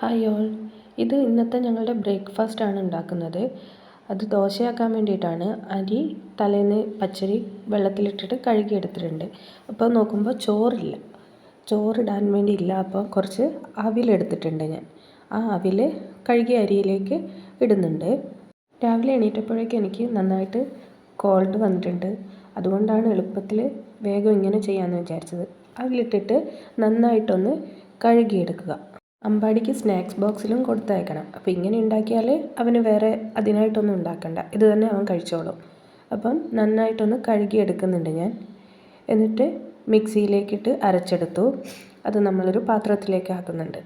Hi all ഇത് ഇന്നത്തെ ഞങ്ങളുടെ ബ്രേക്ക്ഫാസ്റ്റ് ആണ് ഉണ്ടാക്കുന്നത്. അത് ദോശയാക്കാൻ വേണ്ടിയിട്ടാണ്. അരി തലേന്ന് പച്ചരി വെള്ളത്തിലിട്ടിട്ട് കഴുകിയെടുത്തിട്ടുണ്ട്. അപ്പോൾ നോക്കുമ്പോൾ ചോറില്ല. ചോറിടാൻ വേണ്ടി ഇല്ല അപ്പോൾ കുറച്ച് അവിലെടുത്തിട്ടുണ്ട് ഞാൻ. ആ അവിൽ കഴുകിയ അരിയിലേക്ക് ഇടുന്നുണ്ട്. രാവിലെ എണീറ്റപ്പോഴേക്കും എനിക്ക് നന്നായിട്ട് കോൾഡ് വന്നിട്ടുണ്ട്. അതുകൊണ്ടാണ് എളുപ്പത്തിൽ വേഗം ഇങ്ങനെ ചെയ്യാമെന്ന് വിചാരിച്ചത്. അവിലിട്ടിട്ട് നന്നായിട്ടൊന്ന് കഴുകിയെടുക്കുക. അമ്പാടിക്ക് സ്നാക്സ് ബോക്സിലും കൊടുത്തയക്കണം. അപ്പോൾ ഇങ്ങനെ ഉണ്ടാക്കിയാൽ അവന് വേറെ അതിനായിട്ടൊന്നും ഉണ്ടാക്കണ്ട. ഇത് തന്നെ അവൻ കഴിച്ചോളും. അപ്പം നന്നായിട്ടൊന്ന് കഴുകിയെടുക്കുന്നുണ്ട് ഞാൻ. എന്നിട്ട് മിക്സിയിലേക്കിട്ട് അരച്ചെടുത്തു. അത് നമ്മളൊരു പാത്രത്തിലേക്ക് ആക്കുന്നുണ്ട്.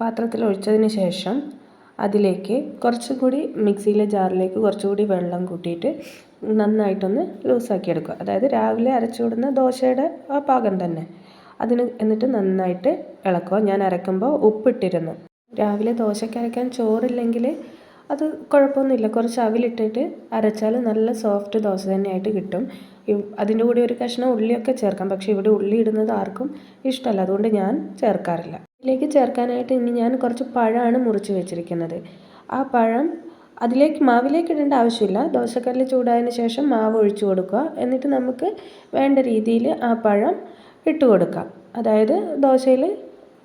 പാത്രത്തിൽ ഒഴിച്ചതിന് ശേഷം അതിലേക്ക് കുറച്ചും കൂടി മിക്സിയിലെ ജാറിലേക്ക് കുറച്ചുകൂടി വെള്ളം കൂട്ടിയിട്ട് നന്നായിട്ടൊന്ന് ലൂസാക്കി എടുക്കുക അതായത് രാവിലെ അരച്ചു വിടുന്ന ദോശയുടെ ആ പാകം തന്നെ. അതിന് എന്നിട്ട് നന്നായിട്ട് ഇളക്കുക. ഞാൻ അരക്കുമ്പോൾ ഉപ്പിട്ടിരുന്നു. രാവിലെ ദോശയ്ക്ക് അരയ്ക്കാൻ ചോറില്ലെങ്കിൽ അത് കുഴപ്പമൊന്നുമില്ല. കുറച്ച് അവിലിട്ടിട്ട് അരച്ചാൽ നല്ല സോഫ്റ്റ് ദോശ തന്നെയായിട്ട് കിട്ടും. അതിന്റെ കൂടെ ഒരു കഷ്ണം ഉള്ളിയൊക്കെ ചേർക്കാം. പക്ഷേ ഇവിടെ ഉള്ളി ഇടുന്നത് ആർക്കും ഇഷ്ടമല്ല. അതുകൊണ്ട് ഞാൻ ചേർക്കാറില്ല. ഇതിലേക്ക് ചേർക്കാനായിട്ട് ഇനി ഞാൻ കുറച്ച് പഴമാണ് മുറിച്ച് വെച്ചിരിക്കുന്നത്. ആ പഴം അതിലേക്ക് മാവിലേക്ക് ഇടേണ്ട ആവശ്യമില്ല. ദോശക്കല്ല് ചൂടായതിന് ശേഷം മാവ് ഒഴിച്ചു കൊടുക്കുക. എന്നിട്ട് നമുക്ക് വേണ്ട രീതിയിൽ ആ പഴം ഇട്ട് കൊടുക്കാം. അതായത് ദോശയിൽ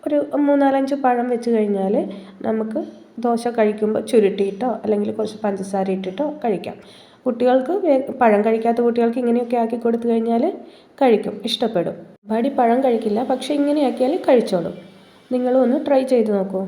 ഒരു മൂന്നാലഞ്ച് പഴം വെച്ച് കഴിഞ്ഞാൽ നമുക്ക് ദോശ കഴിക്കുമ്പോൾ ചുരുട്ടിയിട്ടോ അല്ലെങ്കിൽ കുറച്ച് പഞ്ചസാര ഇട്ടിട്ടോ കഴിക്കാം. കുട്ടികൾക്ക് പഴം കഴിക്കാത്ത കുട്ടികൾക്ക് ഇങ്ങനെയൊക്കെ ആക്കി കൊടുത്തു കഴിഞ്ഞാൽ കഴിക്കും ഇഷ്ടപ്പെടും. പാടി പഴം കഴിക്കില്ല പക്ഷേ ഇങ്ങനെയാക്കിയാൽ കഴിച്ചോളും. നിങ്ങളും ഒന്ന് ട്രൈ ചെയ്ത് നോക്കൂ.